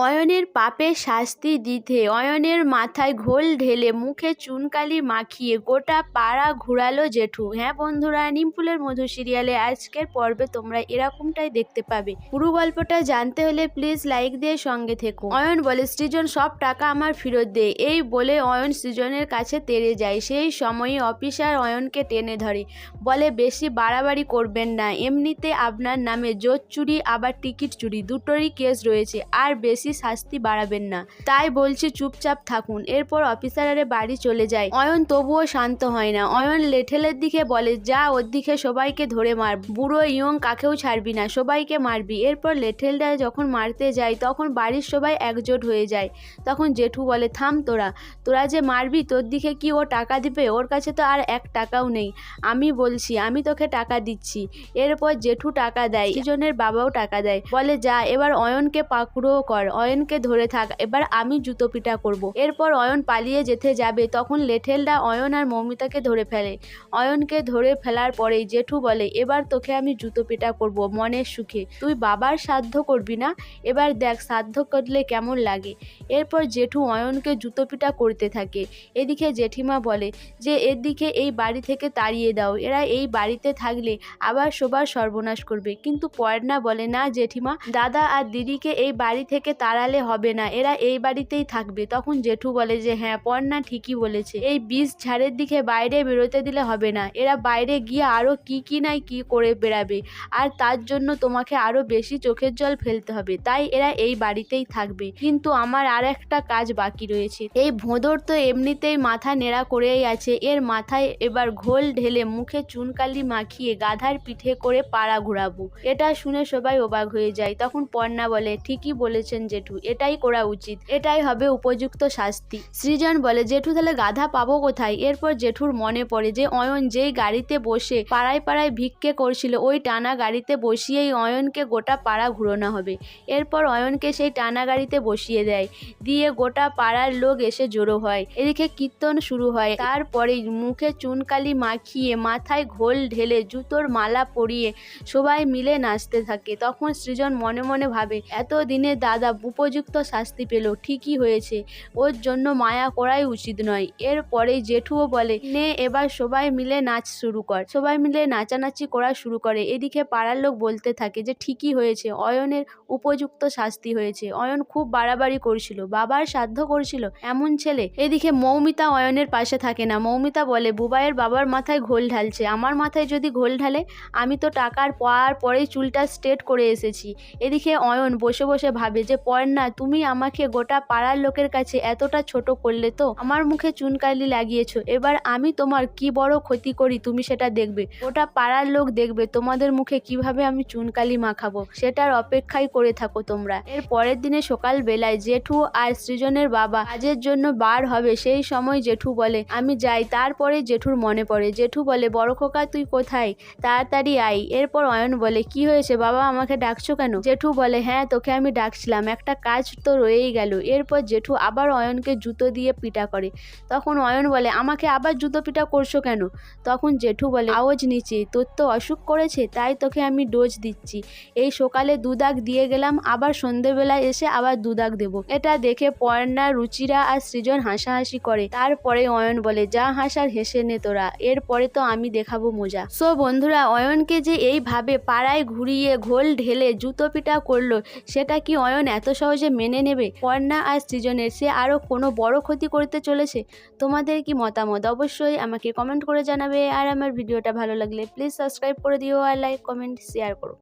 অয়নের পাপের শাস্তি দিতে, অয়নের মাথায় ঘোল ঢেলে মুখে চুনকালি মাখিয়ে গোটা পাড়া ঘুরালো জেঠু। হ্যাঁ বন্ধুরা, নিমফুলের মধু সিরিয়ালে আজকের পর্বে তোমরা এরকমটাই দেখতে পাবে। পুরো গল্পটা জানতে হলে প্লিজ লাইক দিয়ে সঙ্গে থেকো। অয়ন বলে, সৃজন, সব টাকা আমার ফেরত দে। এই বলে অয়ন সৃজনের কাছে তেড়ে যায়। সেই সময়ে অফিসার অয়নকে টেনে ধরে। বলে, বেশি বাড়াবাড়ি করবেন না। এমনিতে আপনার নামে জোর চুরি, আবার টিকিট চুরি। দুটোরই কেস রয়েছে। আর বেশি শাস্তি বাড়াবেন না। তাই বলছি চুপচাপ থাকুন। এরপর অফিসারের বাড়ি চলে যায়। অয়ন তবুও শান্ত হয় না। অয়ন লেঠেলের দিকে বলে যা ওর দিকে সবাইকে ধরে মার। বুড়ো ইয়ং কাকেও ছাড়বি না সবাইকে মারবি। এরপর লেঠেলটা যখন মারতে যায় তখন বাড়ির সবাই একজোট হয়ে যায়। তখন জেঠু বলে থাম তোরা। তোরা যে মারবি তোর দিকে কি ও টাকা দিবে? ওর কাছে তো আর এক টাকাও নেই। আমি বলছি আমি তোকে টাকা দিচ্ছি। এরপর জেঠু টাকা দেয়। সৃজনের বাবাও টাকা দেয়। বলে যা এবার অয়নকে পাকড়ো কর। অয়নকে ধরে থাক, এবার আমি জুতো পিটা করব। এরপর অয়ন পালিয়ে যেতে যাবে, তখন লেঠেলরা অয়ন আর মৌমিতাকে ধরে ফেলে। অয়নকে ধরে ফেলার পরেই জেঠু বলে, এবার তোকে আমি জুতো পিটা করব, মনের সুখে। তুই বাবার সাধ্য করবি না? এবার দেখ, সাধ্য করলে কেমন লাগে? এরপর জেঠু অয়নকে জুতো পিটা করতে থাকে। এদিকে জেঠিমা বলে, যে এদিকে এই বাড়ি থেকে তাড়িয়ে দাও। এরা এই বাড়িতে থাকলে আবার সবার সর্বনাশ করবে। কিন্তু পর্ণা বলে, না জেঠিমা, দাদা আর দিদিকে এই বাড়ি থেকে তাড়ালে হবে না। এরা এই বাড়িতেই থাকবে। তখন জেঠু বলে যে হ্যাঁ পর্ণা ঠিকই বলেছে। এই বিষ ঝাড়ের দিকে বাইরে বেরোতে দিলে হবে না। এরা বাইরে গিয়ে আরও কি কি নাই কি করে বেড়াবে। আর তার জন্য তোমাকে আরও বেশি চোখের জল ফেলতে হবে। তাই এরা এই বাড়িতেই থাকবে। কিন্তু আমার আর একটা কাজ বাকি রয়েছে। এই ভোঁদর তো এমনিতেই মাথা নেড়া করেই আছে। এর মাথায় এবার ঘোল ঢেলে মুখে চুনকালি মাখিয়ে গাধার পিঠে করে পাড়া ঘোরাবো। এটা শুনে সবাই অবাক হয়ে যায়। তখন পর্ণা বলে, ঠিকই বলেছেন জেঠু, এটাই করা উচিত। এটাই হবে উপযুক্ত শাস্তি। সৃজন বলে, জেঠু, তাহলে গাধা পাবো কোথায়? এরপর জেঠুর মনে পড়ে যে, অয়ন যেই গাড়িতে বসে পাড়ায় পাড়ায় ভিক্ষে করছিল, ওই টানা গাড়িতে বসিয়েই অয়নকে গোটা পাড়া ঘুরোনো হবে। এরপর অয়নকে সেই টানা গাড়িতে বসিয়ে দেয়। দিয়ে গোটা পাড়ার লোক এসে জড়ো হয়। এদিকে কীর্তন শুরু হয়। তারপরেই মুখে চুনকালি মাখিয়ে, মাথায় ঘোল ঢেলে, জুতোর মালা পরিয়ে সবাই মিলে নাচতে থাকে। তখন সৃজন মনে মনে ভাবে এত দিনে দাদা উপযুক্ত শাস্তি পেল, ঠিকই হয়েছে। ওর জন্য মায়া করাই উচিত নয়। এরপরেই জেঠুও বলে, নে, এবার সবাই মিলে নাচ শুরু কর। সবাই মিলে নাচানাচি করা শুরু করে। এদিকে পাড়ার লোক বলতে থাকে যে, ঠিকই হয়েছে, অয়নের উপযুক্ত শাস্তি হয়েছে। অয়ন খুব বাড়াবাড়ি করছিল, বাবার সাধ্য করছিল এমন ছেলে। এদিকে মৌমিতা অয়নের পাশে থাকে না। মৌমিতা বলে, বুবাইয়ের বাবার মাথায় ঘোল ঢালছে। আমার মাথায় যদি ঘোল ঢালে, আমি তো টাকার পাওয়ার পরেই চুলটা স্ট্রেট করে এসেছি। এদিকে অয়ন বসে বসে ভাবে যে পর্ণা তুমি আমাকে গোটা পাড়ার লোকের কাছে এতটা ছোট করলে তো? আমার মুখে চুনকালি লাগিয়েছো। এবার আমি তোমার কি বড় ক্ষতি করি তুমি সেটা দেখবে। গোটা পাড়ার লোক দেখবে তোমাদের মুখে কীভাবে আমি চুনকালি মাখাবো, সেটার অপেক্ষাই করে থাকো তোমরা। এর পরের দিনে সকাল বেলায় জেঠু আর সৃজনের বাবা কাজের জন্য বার হবে সেই সময় জেঠু বলে, আমি যাই। তারপরে জেঠুর মনে পড়ে। জেঠু বলে, বড় খোকা, তুই কোথায়? তাড়াতাড়ি আই এরপর অয়ন বলে, কি হয়েছে বাবা, আমাকে ডাকছো কেন? জেঠু বলে হ্যাঁ তোকে আমি ডাকছিলাম। একটা কাজ তো রয়েই গেল। এরপর জেঠু আবার অয়নকে জুতো দিয়ে পিটা করে। তখন অয়ন বলে, আমাকে আবার জুতো পিটা করছ কেন? তখন জেঠু বলে, আওয়াজ নিচে তোর তো অসুখ করেছে, তাই তোকে আমি ডোজ দিচ্ছি। এই সকালে দুদাগ দিয়ে গেলাম, আবার সন্ধেবেলায় এসে আবার দুদাগ দেবো। এটা দেখে পর্ণা, রুচিরা আর সৃজন হাসাহাসি করে। তারপরে অয়ন বলে, যা হাসার হেসে নে তোরা, এরপরে তো আমি দেখাবো মজা। সো বন্ধুরা, অয়নকে যে এইভাবে পাড়ায় ঘুরিয়ে ঘোল ঢেলে জুতো পিটা করল, সেটা কি অয়ন এত সহজে মেনে নেবে। পর্ণা আর সৃজনের সে আরও কোনো বড় ক্ষতি করতে চলেছে, তোমাদের কি মতামত? অবশ্যই আমাকে কমেন্ট করে জানাবে। আর আমার ভিডিওটা ভালো লাগলে প্লিজ সাবস্ক্রাইব করে দিও আর লাইক কমেন্ট শেয়ার করো।